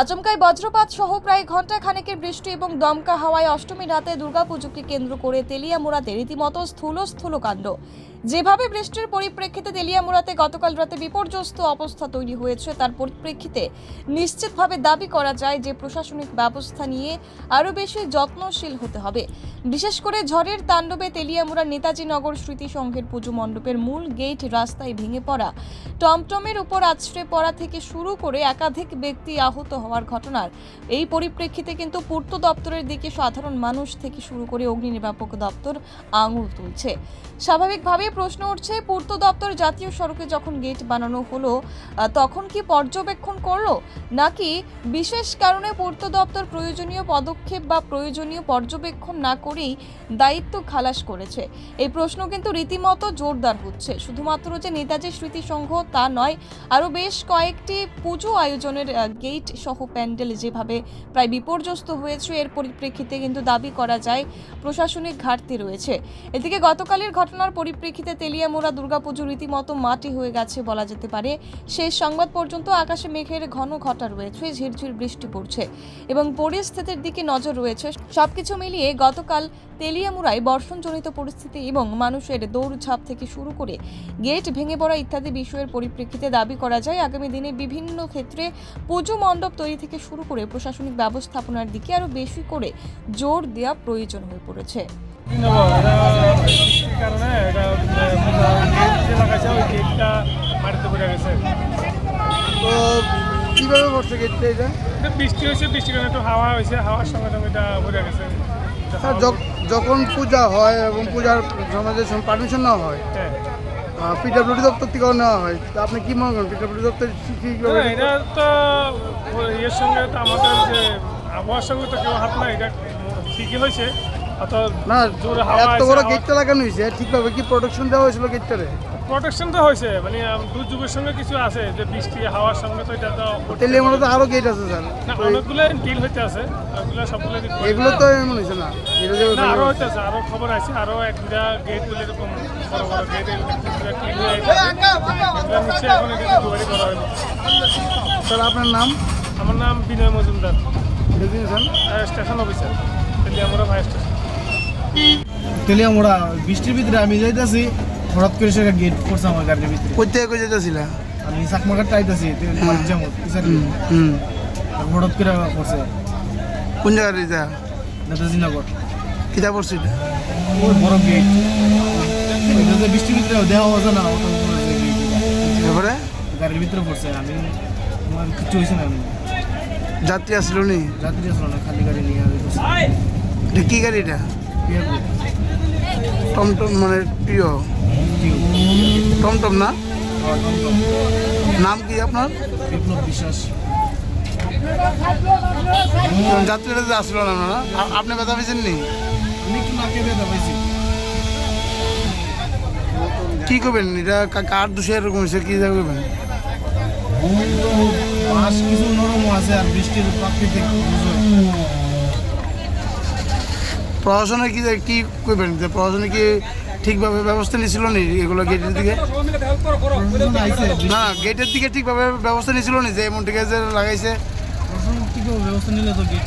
আচমকায় বজ্রপাত সহ প্রায় ঘণ্টা খানেকের বৃষ্টি এবং দমকা হাওয়ায় অষ্টমী রাতে দুর্গাপুজোকে কেন্দ্র করে তেলিয়ামুড়াতে রীতিমতো স্থূল কাণ্ড। যেভাবে বৃষ্টির পরিপ্রেক্ষিতে তেলিয়ামুড়াতে গতকাল রাতে বিপর্যস্ত অবস্থা তৈরি হয়েছে, তার পরিপ্রেক্ষিতে নিশ্চিতভাবে দাবি করা যায় যে প্রশাসনিক ব্যবস্থা নিয়ে আরও বেশি যত্নশীল হতে হবে। বিশেষ করে ঝড়ের তাণ্ডবে তেলিয়ামুড়া নেতাজি নগর স্মৃতি সংঘের পুজো মণ্ডপের মূল গেট রাস্তায় ভেঙে পড়া, টমটমের উপর আছড়ে পড়া থেকে শুরু করে একাধিক ব্যক্তি আহত হওয়ার ঘটনার। এই পরিপ্রেক্ষিতে কিন্তু পূর্ত দপ্তরের দিকে সাধারণ মানুষ থেকে শুরু করে অগ্নি নির্বাপক দপ্তর আঙুল তুলছে। স্বাভাবিকভাবেই প্রশ্ন উঠছে, পূর্ত দপ্তর জাতীয় সড়কে যখন গেট বানানো হলো তখন কি পর্যবেক্ষণ করল? নাকি বিশেষ কারণে পূর্ত দপ্তর প্রয়োজনীয় পদক্ষেপ বা প্রয়োজনীয় পর্যবেক্ষণ না করেই দায়িত্ব খালাস করেছে? এই প্রশ্ন কিন্তু রীতিমতো জোরদার হচ্ছে। শুধুমাত্র যে নেতাজি স্মৃতিসংঘ তা নয়, আরও বেশ কয়েকটি পুজো আয়োজনের গেট সহ প্যান্ডেল যেভাবে প্রায় বিপর্যস্ত হয়েছে, এর পরিপ্রেক্ষিতে কিন্তু দাবি করা যায় প্রশাসনিক ঘাটতি রয়েছে। এদিকে গতকালের ঘটনার পরিপ্রেক্ষিতে তেলিয়ামোড়া, দুর্গাপুজো রীতিমতো মাটি হয়ে গেছে বলা যেতে পারে। শেষ সংবাদ পর্যন্ত আকাশে মেঘের ঘন ঘটা রয়েছে, ঝিরঝির বৃষ্টি পড়ছে এবং পরিস্থিতির দিকে নজর রয়েছে। সবকিছু মিলিয়ে গতকাল তেলিয়ামুড়ায় বর্ষণজনিত পরিস্থিতি এবং মানুষের দৌড়ঝাঁপ থেকে শুরু করে গেট ভেঙে পড়া ইত্যাদি বিষয়ের পরিপ্রেক্ষিতে দাবি করা যায়। আগামী দিনে বিভিন্ন ক্ষেত্রে পুজো মণ্ডপ তৈরি থেকে শুরু করে প্রশাসনিক ব্যবস্থাপনার দিকে আরও বেশি করে জোর দেওয়া প্রয়োজন হয়ে পড়েছে। তো কীভাবে করছে গেটটা এটা? এটা বৃষ্টি হয়েছে বৃষ্টির কারণে একটু হাওয়া হয়েছে হাওয়ার সঙ্গে সঙ্গে এটা পড়ে গেছে যখন পূজা হয় এবং পূজার সমাজের পারমিশন না হয় হ্যাঁ। পিডাব্লিউডি দপ্তর থেকেও নেওয়া হয়। তা আপনি কি মনে করেন পিডাব্লিউডি দপ্তর কি- কি না, এটা তো ইয়ের সঙ্গে তো আমাদের যে আবহাওয়ার সঙ্গে তো কেউ হাত নাই এটা ঠিকই হয়েছে। না এত বড় গেটটা লাগানো হয়েছে ঠিকভাবে কি প্রোটেকশন দেওয়া হয়েছিল গেটটারে প্রোটেকশন তো হয়েছে মানে দুর্যোগের সঙ্গে কিছু আছে যে বৃষ্টি হাওয়ার সঙ্গে তো এটা তো তেলিয়া মনে তো আরও গেট আছে স্যার। অনেকগুলো ডিল হইতে আছে ওগুলো সবগুলো এগুলো তো এমন হয়েছে না। এটা যে না আরও হইতেছে আরও খবর আছে? আরও এক দুটা গেটগুলো এরকম বড় বড় গেট হয়ে গেছে এখন এটা দুবারই করা হয়নি। স্যার আপনার নাম? আমার নাম বিনয় মজুমদার। স্টেশন অফিসার তেলিয়ামুড়া ভাই স্টেশন তেলিয়ামোড়া বৃষ্টির ভিতরে আমি যাইতেছি হঠাৎ করে সে গেট করছে আমার গাড়ির ভিতরে। কই থেকে কই যেতেছিল আমি চাকমাঘাট আইতেছি যেমন হুম হঠাৎ করে করছে কোন জায়গার এটা নেতাজি নগর। কিতা পড়ছে এটা ওই বড় গেট। ওইটা যে বৃষ্টির ভিতরে দেওয়া না তারপরে? গাড়ির ভিতরে পড়ছে আমি আমার কিছু হয়েছে না যাত্রী আসলো নি? রাত্রি আসলো না খালি গাড়ি নিয়ে এটা কি গাড়ি এটা? টমটম মানে প্রিয় টমটম না? নাম কি আপনার? বিপ্লব বিশ্বাস। যাত্রীরা যে আসলো না আপনি ব্যথা পেয়েছেন নি আমি একটু নাকে ব্যথা পাইছি কি করবেন? এটা কার দোষে এরকম হয়েছে? কি করবেন? বাস কিছু নরম আছে আর বৃষ্টির প্রাকৃতিক প্রশাসনে কি কি করবেন? প্রশাসনে কি ঠিকভাবে ব্যবস্থা নিয়েছিল নি এগুলো গেটের দিকে? না গেটের দিকে ঠিকভাবে ব্যবস্থা নিয়েছিল নি যে এমন ঠিক আছে লাগাইছে ব্যবস্থা নিলে তো gate.